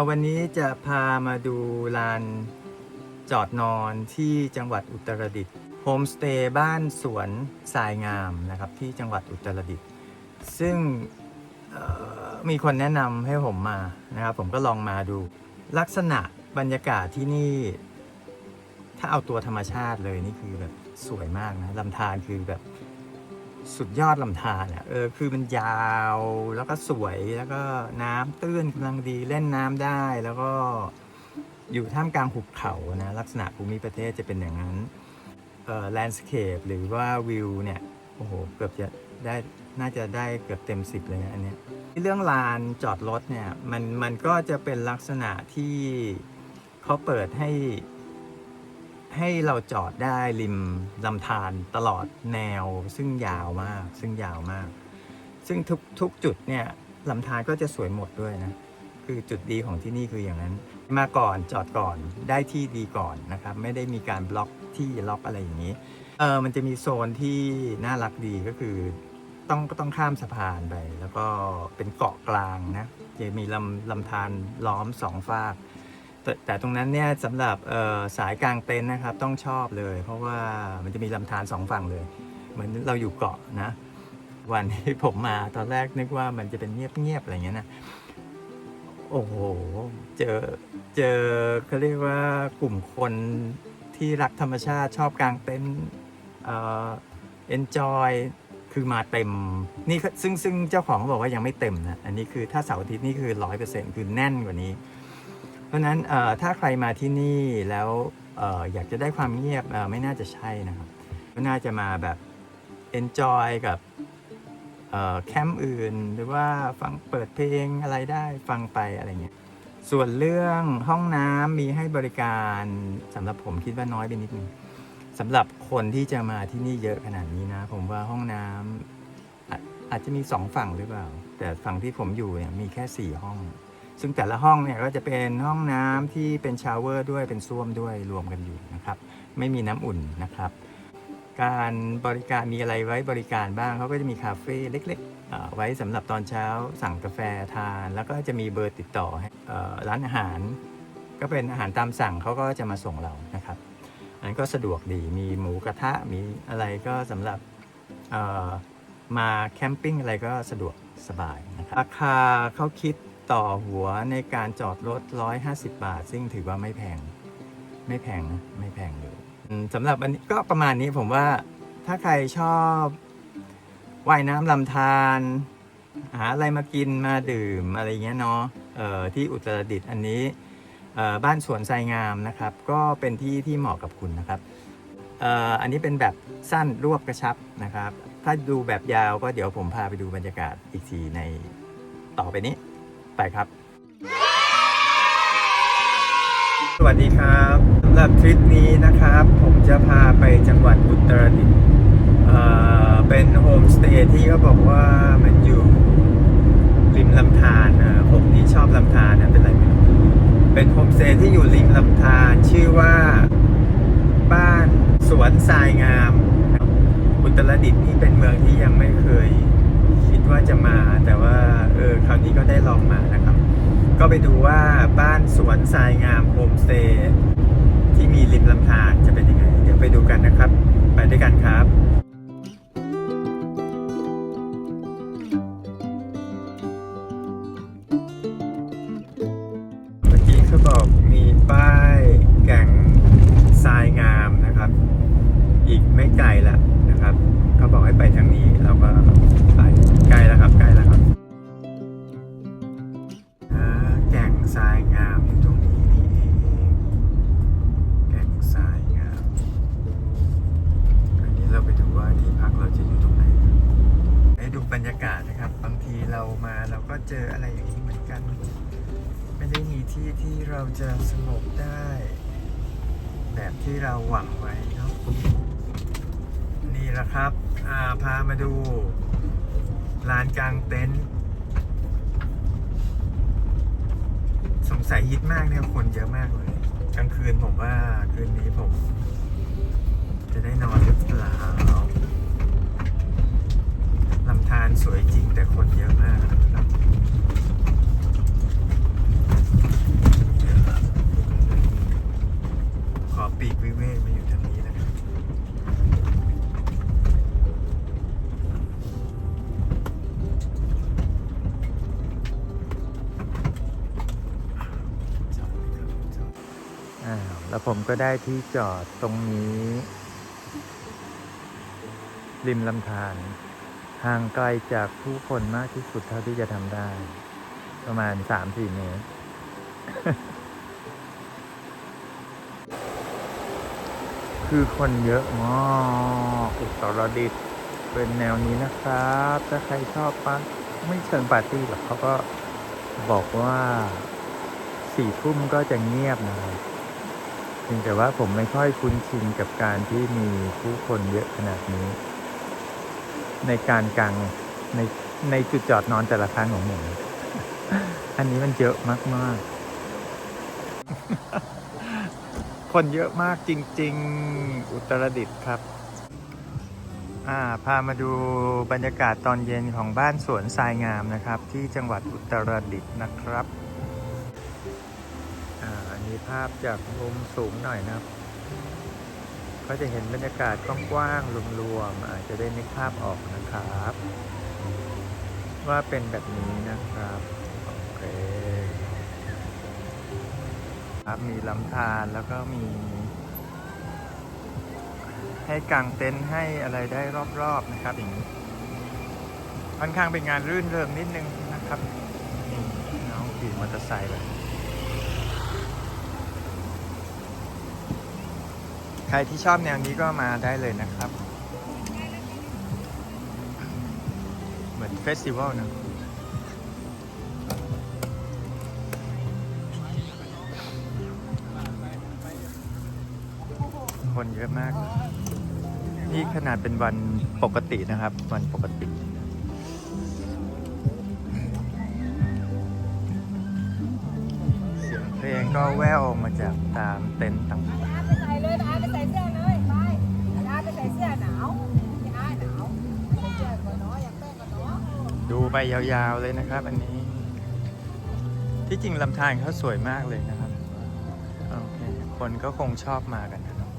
อ่าวันนี้จะพามาดูลานจอดนอนที่จังหวัดอุตรดิตถ์โฮมสเตย์บ้านสวนทรายงามนะครับที่จังหวัดอุตรดิตถ์ซึ่งมีคนแนะนำให้ผมมานะครับ ผมก็ลองมาดูลักษณะบรรยากาศที่นี่ ถ้าเอาตัวธรรมชาติเลยนี่คือแบบสวยมากนะลำธารคือแบบ สุดยอดลำธารอะเออคือมันยาวแล้วก็สวยแล้วก็น้ำตื้นกำลังดีเล่นน้ำได้แล้วก็อยู่ท่ามกลางหุบเขานะลักษณะภูมิประเทศจะเป็นอย่างนั้นเอ่อแลนด์สเคปหรือว่าวิวเนี่ยโอ้โหเกือบจะได้น่าจะได้เกือบเต็มสิบเลยนะอันเนี้ยเรื่องลานจอดรถเนี่ยมันมันก็จะเป็นลักษณะที่เขาเปิดให้ ให้เราจอดได้ริมลำธารตลอดแนวซึ่งยาวมาก ซึ่งยาวมาก ซึ่งทุกทุกจุดเนี่ยลำธารก็จะสวยหมดด้วยนะ คือจุดดีของที่นี่คืออย่างนั้น มาก่อนจอดก่อนได้ที่ดีก่อนนะครับ ไม่ได้มีการบล็อกที่ล็อกอะไรอย่างนี้เออมันจะมีโซนที่น่ารักดีก็คือต้องก็ต้องข้ามสะพานไป แล้วก็เป็นเกาะกลางนะจะมีลำลำธารล้อมสองฝาก แต่แต่ตรงนั้นเนี่ยสำหรับสายกลางเต็นท์นะครับต้องชอบเลย เพราะว่ามันจะมีลำธารสองฝั่งเลย เหมือนเราอยู่เกาะนะ วันที่ผมมาตอนแรกนึกว่ามันจะเป็นเงียบๆอะไรเงี้ยนะโอ้โหเจอเจอเขาเรียกว่ากลุ่มคนที่รักธรรมชาติชอบกลางเต็นท์เอ่อ enjoy คือมาเต็มนี่ซึ่งซึ่งเจ้าของบอกว่ายังไม่เต็มนะ อันนี้คือถ้าเสาร์อาทิตย์นี่คือร้อยเปอร์เซ็นต์คือแน่นกว่านี้ เพราะฉะนั้นถ้าใครมาที่นี่แล้วอออยากจะได้ความเงียบไม่น่าจะใช่นะครับก็น่าจะมาแบบ enjoy กับแคมป์อื่น หรือว่าฟังเปิดเพลงอะไรได้ฟังไปอะไรเงี้ยส่วนเรื่องห้องน้ำมีให้บริการสำหรับผมคิดว่าน้อยไปนิดนึงสำหรับคนที่จะมาที่นี่เยอะขนาดนี้นะ ผมว่าห้องน้ำออาจจะมีสองฝั่งหรือเปล่า แต่ฝั่งที่ผมอยู่เนี่ยมีแค่สี่ห้อง ซึ่งแต่ละห้องเนี่ยก็จะเป็นห้องน้ำที่เป็นชาวเวอร์ด้วยเป็นส้วมด้วยรวมกันอยู่นะครับ ไม่มีน้ำอุ่นนะครับ การบริการมีอะไรไว้บริการบ้างเขาก็จะมีคาเฟ่เล็กๆ ไว้สำหรับตอนเช้าสั่งกาแฟทาน แล้วก็จะมีเบอร์ติดต่อร้านอาหาร ก็เป็นอาหารตามสั่งเขาก็จะมาส่งเรานะครับ อันนนก็สะดวกดีมีหมูกระทะมีอะไรก็สำหรับมาแคมปิ้งอะไรก็สะดวกสบายนะครับราคาเขาคิด ต่อหัวในการจอดรถ 150 บาท ซึ่งถือว่าไม่แพง ไม่แพงนะไม่แพงเลยสำหรับอันนี้ก็ประมาณนี้ผมว่าถ้าใครชอบว่ายน้ำลำธารหาอะไรมากินมาดื่มอะไรเงี้ยเนาะที่อุตรดิตถ์อันนี้บ้านสวนไซงามนะครับ ก็เป็นที่ที่เหมาะกับคุณนะครับอันนี้เป็นแบบสั้นรวบกระชับนะครับ ถ้าดูแบบยาวก็เดี๋ยวผมพาไปดูบรรยากาศอีกทีในต่อไปนี้ ไปครับ สวัสดีครับสำหรับทริปนี้นะครับ ผมจะพาไปจังหวัดอุตรดิตถ์เป็นโฮมสเตย์ที่เขาบอกว่ามันอยู่ริมลำธารนะผมนี่ชอบลำธารนะเป็นไรไม่รู้เป็นโฮมสเตย์ที่อยู่ริมลำธารชื่อว่าบ้านสวนทรายงาม อุตรดิตถ์นี่เป็นเมืองที่ยังไม่เคย คิดว่าจะมา แต่ว่าเออคราวนี้ก็ได้ลองมานะครับ ก็ไปดูว่าบ้านสวนทรายงามโฮมสเตย์ที่มีริมลำธารจะเป็นยังไง เดี๋ยวไปดูกันนะครับ ไปด้วยกันครับ ดูลานกลางเต็นท์สงสัยฮิตมากเนี่ยคนเยอะมากเลย กลางคืนผมว่าคืนนี้ผม จะได้นอนหรือเปล่าลำธารสวยจริงแต่คนเยอะมากครับขอปีกวิเวกมาอยู่ทาง แล้วผมก็ได้ที่จอดตรงนี้ ริมลำธารห่างไกลจากผู้คนมากที่สุดเท่าที่จะทำได้ ประมาณ3-4เมตร คือคนเยอะมากอุตรดิตเป็นแนวนี้นะครับ ถ้าใครชอบปะไม่เชิงปาร์ตี้หรอกเขาก็บอกว่าสี่ทุ่มก็จะเงียบนะครับ พียงแต่ว่าผมไม่ค่อยคุ้นชินกับการที่มีผู้คนเยอะขนาดนี้ ในการกางในในจุดจอดนอนแต่ละครั้งของผมอันนี้มันเยอะมาก ๆ คนเยอะมากจริง ๆ อุตรดิตถ์ครับอ่าพามาดูบรรยากาศตอนเย็นของบ้านสวนทรายงามนะครับ ที่จังหวัดอุตรดิตถ์นะครับ ภาพจากมุมสูงหน่อยนะครับ ก็จะเห็นบรรยากาศกว้างๆรวมๆอาจจะได้นึกภาพออกนะครับ ว่าเป็นแบบนี้นะครับ โอเคครับมีลำธารแล้วก็มี ให้กางเต็นท์ให้อะไรได้รอบๆนะครับอย่างนี้ค่อนข้างเป็นงานรื่นเริงนิดนึงนะครับนี่น้องขี่มอเตอร์ไซค์แบบ ใครที่ชอบแนวนี้ก็มาได้เลยนะครับ เหมือนเฟสติวัลนะคนเยอะมากนี่ขนาดเป็นวันปกตินะครับ วันปกติเสียงเพลงก็แว่วมาจากตามเต็นท์ต่าง สื้อหนาวไม่อายหนาวใส่เสื้อก่อนเนาะอยากแป้งก่อนเนาะดูไปยาวๆเลยนะครับอันนี้ ที่จริงลำธารเขาสวยมากเลยนะครับโอเคคนก็คงชอบมากันนะครับ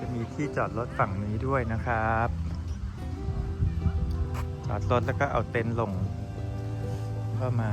จะมีที่จอดรถฝั่งนี้ด้วยนะครับ จอดรถแล้วก็เอาเต็นท์ลง ก็มา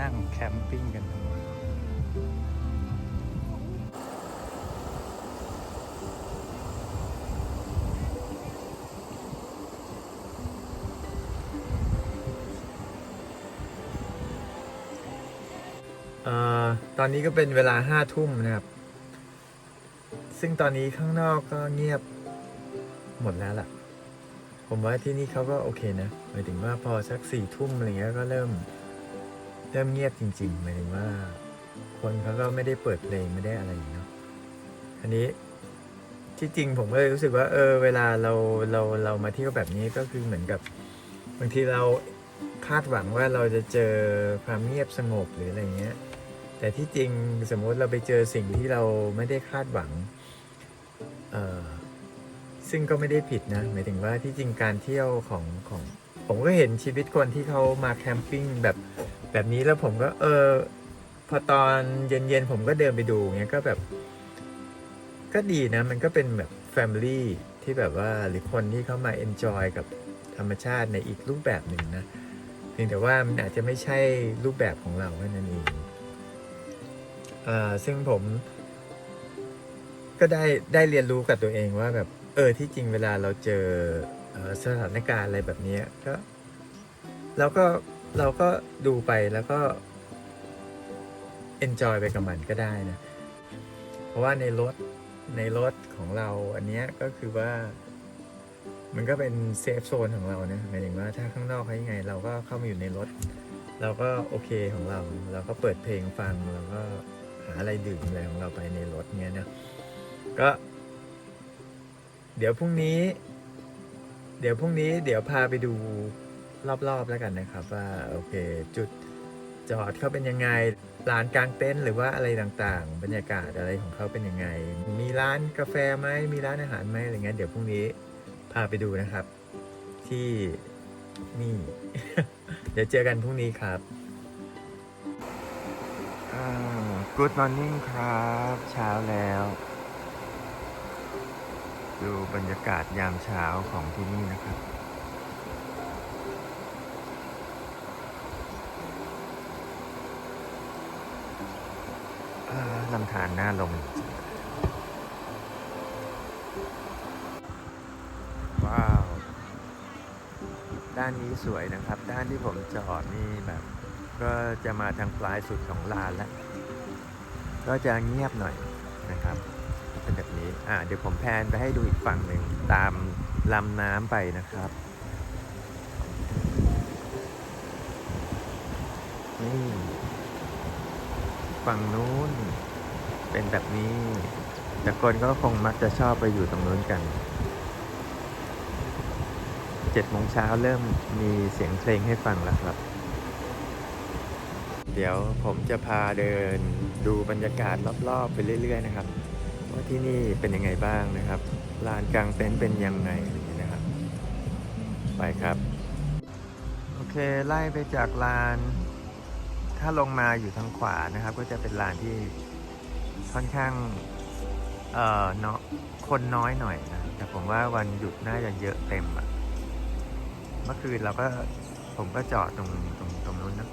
นั่งแคมปิ้งกันตรง ตอนนี้ก็เป็นเวลาห้าทุ่มนะครับ ซึ่งตอนนี้ข้างนอกก็เงียบหมดแล้วล่ะ ผมว่าที่นี่เขาก็โอเคนะหมายถึงว่าพอสักสี่ทุ่มอะไรเงี้ยก็เริ่ม เริ่มเงียบจริงๆหมายถึงว่า คนเขาก็ไม่ได้เปิดเพลงไม่ได้อะไรอย่างเงี้ยเนาะอันนี้ที่จริงผมก็เลยรู้สึกว่า เออ เวลาเราเราเรามาเที่ยวแบบนี้ก็คือเหมือนกับบางทีเราคาดหวังว่าเราจะเจอความเงียบสงบหรืออะไรเงี้ย แต่ที่จริงสมมติเราไปเจอสิ่งที่เราไม่ได้คาดหวังเอ่อซึ่งก็ไม่ได้ผิดนะ หมายถึงว่าที่จริงการเที่ยวของของผมก็เห็นชีวิตคนที่เขามาแคมปิ้งแบบแบบนี้แล้วผมก็เออพอตอนเย็นๆผมก็เดินไปดูเงี้ยก็แบบ ก็ดีนะ มันก็เป็นแบบแฟมิลี่ที่แบบว่าหรือคนที่เขามาเอนจอยกับธรรมชาติในอีกรูปแบบหนึ่งนะเพียงแต่ว่ามันอาจจะไม่ใช่รูปแบบของเราแค่นั้นเอง อ่อซึ่งผม ก็ได้ได้เรียนรู้กับตัวเองว่าแบบเออที่จริงเวลาเราเจออสถานการณ์อะไรแบบนี้ก็เราก็เราก็ดูไปแล้วก็ enjoy ไปกับมันก็ได้นะ เพราะว่าในรถในรถของเราอันเนี้ยก็คือว่า มันก็เป็นเซฟโซนของเรานะหมายถึงว่าถ้าข้างนอกเขายังไง เราก็เข้ามาอยู่ในรถ เราก็โอเคของเรา เราก็เปิดเพลงฟังเราก็ หาอะไรดื่มอะไรของเราไปในรถเนี้ยนะก็ เดี๋ยวพรุ่งนี้ เดี๋ยวพรุ่งนี้ เดี๋ยวพาไปดูรอบๆแล้วกันนะครับ ว่าโอเค จุดจอดเขาเป็นยังไงร้านกลางเต็นท์หรือว่าอะไรต่างๆ บรรยากาศอะไรของเขาเป็นยังไง มีร้านกาแฟไหมมีร้านอาหารไหมอะไรเงี้ยเดี๋ยวพรุ่งนี้พาไปดูนะครับ ที่นี่ เดี๋ยวเจอกันพรุ่งนี้ครับอ่า Good morning ครับ เช้าแล้ว ดูบรรยากาศยามเช้าของที่นี่นะครับ ลำธารหน้าลงว้าว ด้านนี้สวยนะครับ ด้านที่ผมจอดนี่แบบ ก็จะมาทางปลายสุดของลานแล้ว ก็จะเงียบหน่อยนะครับเป็นแบบนี้อ่าเดี๋ยวผมแพนไปให้ดูอีกฝั่งหนึ่งตามลำน้ำไปนะครับนี่ฝั่งนู้นเป็นแบบนี้ แต่คนก็คงมักจะชอบไปอยู่ตรงนู้นกันเจ็ดโมงเช้าเริ่มมีเสียงเพลงให้ฟังแล้วครับ เดี๋ยวผมจะพาเดิน ดูบรรยากาศรอบๆไปเรื่อย ๆ นะครับ ว่าที่นี่เป็นยังไงบ้างนะครับลานกลางเต็นท์เป็นยังไงอะไรอย่างนี้นะครับ ไปครับ โอเคไล่ไปจากลาน ถ้าลงมาอยู่ทางขวานะครับ ก็จะเป็นลานที่ค่อนข้างเอ่อเนาะคนน้อยหน่อยนะแต่ผมว่าวันหยุดน่าจะเยอะเต็มอะเมื่อคืนเราก็ผมก็จอดตรงตรงตรงนู้นนะ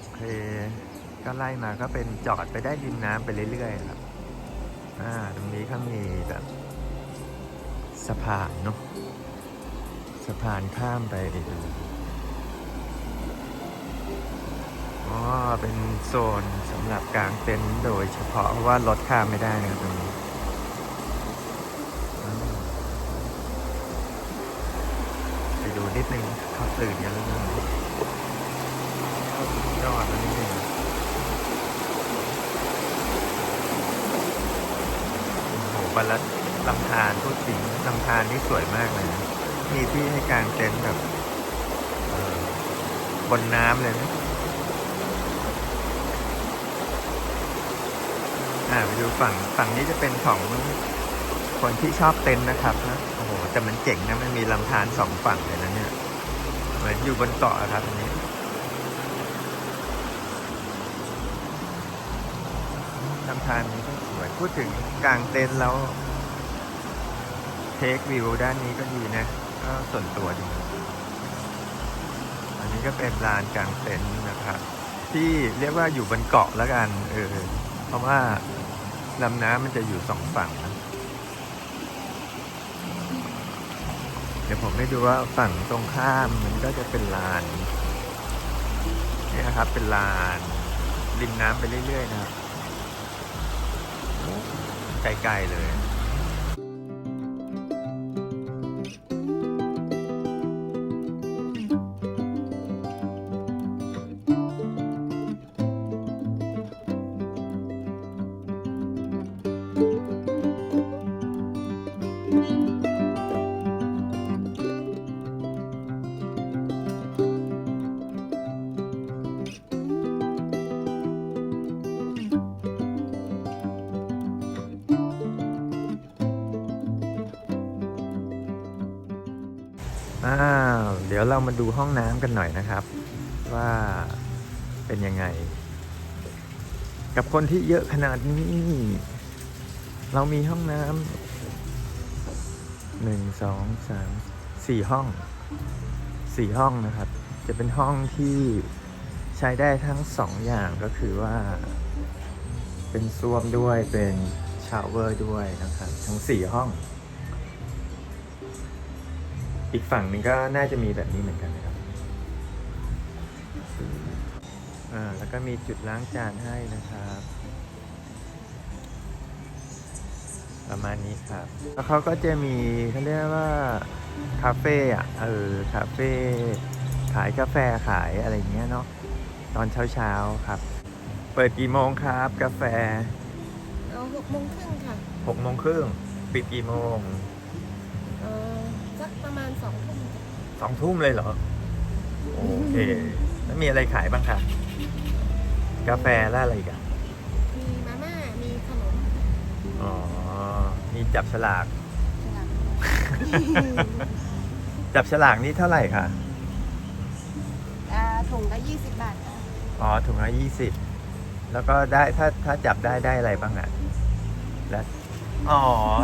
โอเค ก็ไล่มาก็เป็นจอดไปได้ริมน้ำไปเรื่อยๆครับ อ่า ตรงนี้เขามีแบบสะพานเนาะสะพานข้ามไปดูอ๋อเป็นโซนสำหรับกางเต็นท์โดยเฉพาะเพราะว่ารถข้ามไม่ได้นะครับตรงนี้ไปดูนิดนึงเขาตื่นกันแล้วนะยอดมันนิดนึงโอ้โห บรรลัดลำธารพูดจริงลำธารนี่สวยมากเลยนะมีที่ให้กางเต็นท์แบบบนน้ำเลยนะอ่าไปดูฝั่งฝั่งนี้จะเป็นของคนที่ชอบเต็นท์นะครับนะโอ้โหแต่มันเจ๋งนะมันมีลำธารสองฝั่งเลยนะเนี่ยเหมือนอยู่บนเกาะครับอันนี้ลำธารนี้ พูดถึงกลางเต็นท์แล้วเทควิวด้านนี้ก็ดีนะ ก็ส่วนตัวดีอันนี้ก็เป็นลานกลางเต็นท์นะครับ ที่เรียกว่าอยู่บนเกาะแล้วกันเออเพราะว่าลำน้ำมันจะอยู่สองฝั่งนะเดี๋ยวผมให้ดูว่าฝั่งตรงข้ามมันก็จะเป็นลานนี่ยครับเป็นลานริมน้ำไปเรื่อยๆนะครับ ไกลๆเลย อ้าวเดี๋ยวเรามาดูห้องน้ำกันหน่อยนะครับ ว่าเป็นยังไง กับคนที่เยอะขนาดนี้ เรามีห้องน้ำหนึ่งสองสามสี่ห้องสี่ห้องนะครับ จะเป็นห้องที่ใช้ได้ทั้งสองอย่างก็คือว่า เป็นส้วมด้วยเป็นชาวเวอร์ด้วยนะครับ ทั้งสี่ห้อง อีกฝั่งหนึงก็น่าจะมีแบบนี้เหมือนกันนะครับอ่าแล้วก็มีจุดล้างจานให้นะครับ ประมาณนี้ครับ แล้วเขาก็จะมีเขาเรียกว่าคาเฟ่อะเออคาเฟ่ขายกาแฟขายอะไรอย่างเงี้ยเนาะตอนเช้าๆครับ เปิดกี่โมงครับ กาแฟเอาหกโมงครึ่งค่ะหกโมงครึ่งปิดกี่โมงเออสัก ประมาณสองทุ่มสองทุ่มเลยเหรอ โอเค แล้วมีอะไรขายบ้างคะกาแฟและอะไรอีกันมีมาม่า มีขนมอ๋อ มีจับฉลาก สลับจับฉลากนี้เท่าไหร่คะอ่าถุงละยี่สิบบาทค่ะอ๋อถุงละยี่สิบแล้วก็ได้ถ้าถ้าจับได้ได้อะไรบ้างอะและอ๋อ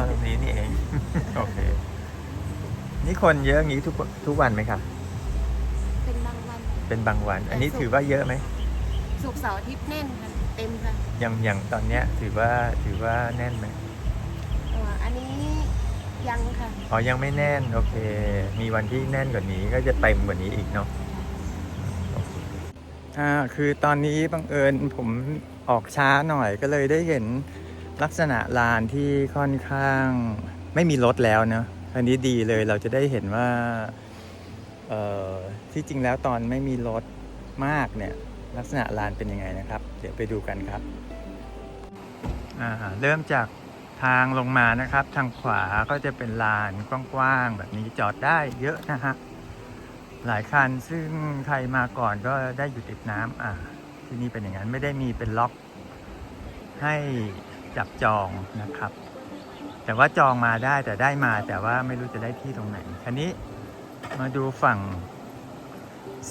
ตรงนี้นี่เอง โอเค นี่คนเยอะอย่างนี้ทุกทุกวันไหมคะเป็นบางวันเป็นบางวัน อันนี้ถือว่าเยอะไหมศุกร์เสาร์อาทิตย์แน่นค่ะเต็มค่ะอย่างอย่างตอนเนี้ยถือว่าถือว่าแน่นไหมเอ่ออันนี้ยังค่ะ อ๋อยังไม่แน่นโอเค มีวันที่แน่นกว่านี้ก็จะเต็มกว่านี้อีกเนาะอ่าคือตอนนี้บังเอิญผมออกช้าหน่อยก็เลยได้เห็นลักษณะลานที่ค่อนข้างไม่มีรถแล้วเนาะ อันนี้ดีเลยเราจะได้เห็นว่าที่จริงแล้วตอนไม่มีรถมากเนี่ยลักษณะลานเป็นยังไงนะครับ เดี๋ยวไปดูกันครับเริ่มจากทางลงมานะครับ ทางขวาก็จะเป็นลานกว้างๆแบบนี้จอดได้เยอะนะฮะหลายคันซึ่งใครมาก่อนก็ได้อยู่ติดน้ำอ่าที่นี่เป็นอย่างนั้นไม่ได้มีเป็นล็อกให้จับจองนะครับ แต่ว่าจองมาได้แต่ได้มาแต่ว่าไม่รู้จะได้ที่ตรงไหน คันนี้มาดูฝั่ง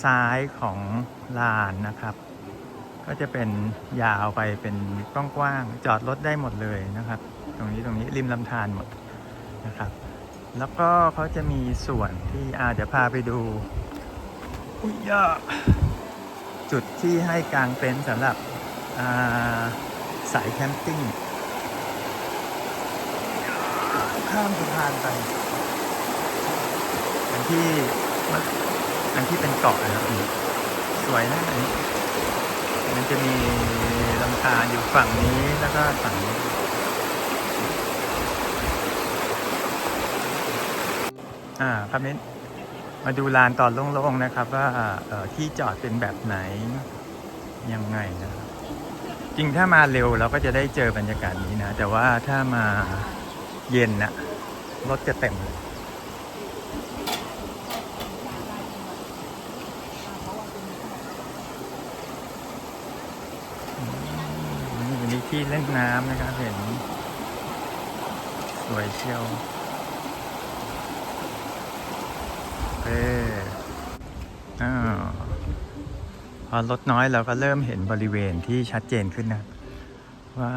ซ้ายของลานนะครับ ก็จะเป็นยาวไปเป็นกว้างๆจอดรถได้หมดเลยนะครับ ตรงนี้ตรงนี้ริมลำธารหมดนะครับ แล้วก็เขาจะมีส่วนที่อาเดี๋ยวพาไปดูอุ้ยยะจุดที่ให้กางเต็นท์สำหรับาสายแคมปิ้ง ข้ามสะพานไปอันที่อันที่เป็นเกาะนะครับนี่สวยนะอันนี้มันจะมีลำธารอยู่ฝั่งนี้แล้วก็ฝั่งนี้อ่าครับนี้มาดูลานตอนโล่งๆนะครับ ว่าเออที่จอดเป็นแบบไหนยังไงนะครับ จริงถ้ามาเร็วเราก็จะได้เจอบรรยากาศนี้นะ แต่ว่าถ้ามาเย็นนะ รถจะเต็มเลยอืมวันนี้ที่เล่นน้ำนะครับ เห็น สวยเชียวเอออาพอลดน้อยเราก็เริ่มเห็นบริเวณที่ชัดเจนขึ้นนะ ว่า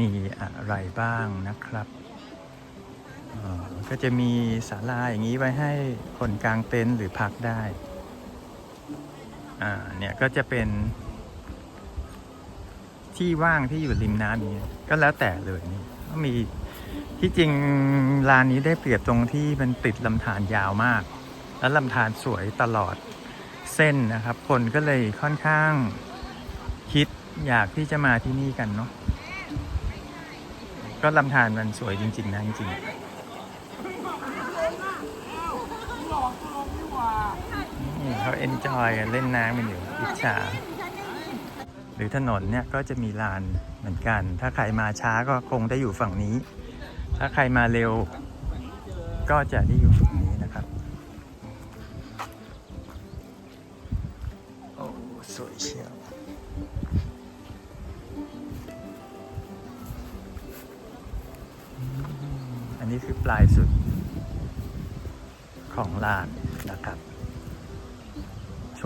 มีอะไรบ้างนะครับ ก็จะมีศาลาอย่างนี้ไว้ให้คนกลางเต็นท์หรือพักได้ อ่า เนี่ยก็จะเป็น ที่ว่างที่อยู่ริมน้ำอย่างนี้ย ก็แล้วแต่เลยนี่ก็มีที่จริงลานนี้ได้เปรียบตรงที่มันติดลำธารยาวมาก แล้วลำธารสวยตลอดเส้นนะครับ คนก็เลยค่อนข้างคิดอยากที่จะมาที่นี่กันเนาะก็ลำธารมันสวยจริง ๆ นะจริงๆนี่ เขาเอนจอยกันเล่นน้ำกันอยู่อิจฉาหรือถนนเนี่ยก็จะมีลานเหมือนกัน ถ้าใครมาช้าก็คงได้อยู่ฝั่งนี้ ถ้าใครมาเร็วก็จะได้อยู่ฝั่ง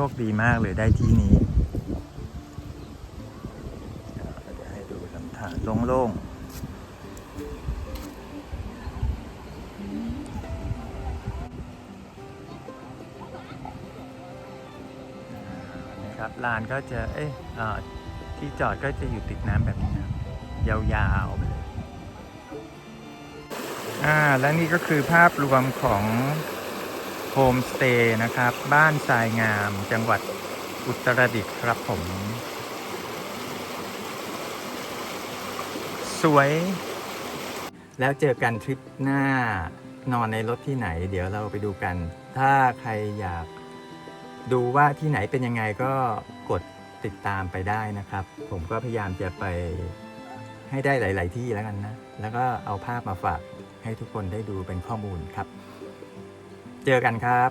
คดีมากเลยได้ที่นี้เดี๋ยวให้ดูลำธารโล่งๆนะครับลานก็จะเอ้ยอ่าที่จอดก็จะอยู่ติดน้ำแบบนี้นะยาวๆไปเลยอ่าและนี่ก็คือภาพรวมของ โฮมสเตย์นะครับ บ้านทรายงาม จังหวัดอุตรดิตถ์ครับผม สวย แล้วเจอกันทริปหน้านอนในรถที่ไหน เดี๋ยวเราไปดูกัน ถ้าใครอยากดูว่าที่ไหนเป็นยังไงก็กดติดตามไปได้นะครับ ผมก็พยายามจะไปให้ได้หลาย ๆ ที่แล้วกันนะ แล้วก็เอาภาพมาฝากให้ทุกคนได้ดูเป็นข้อมูลครับ เจอกันครับ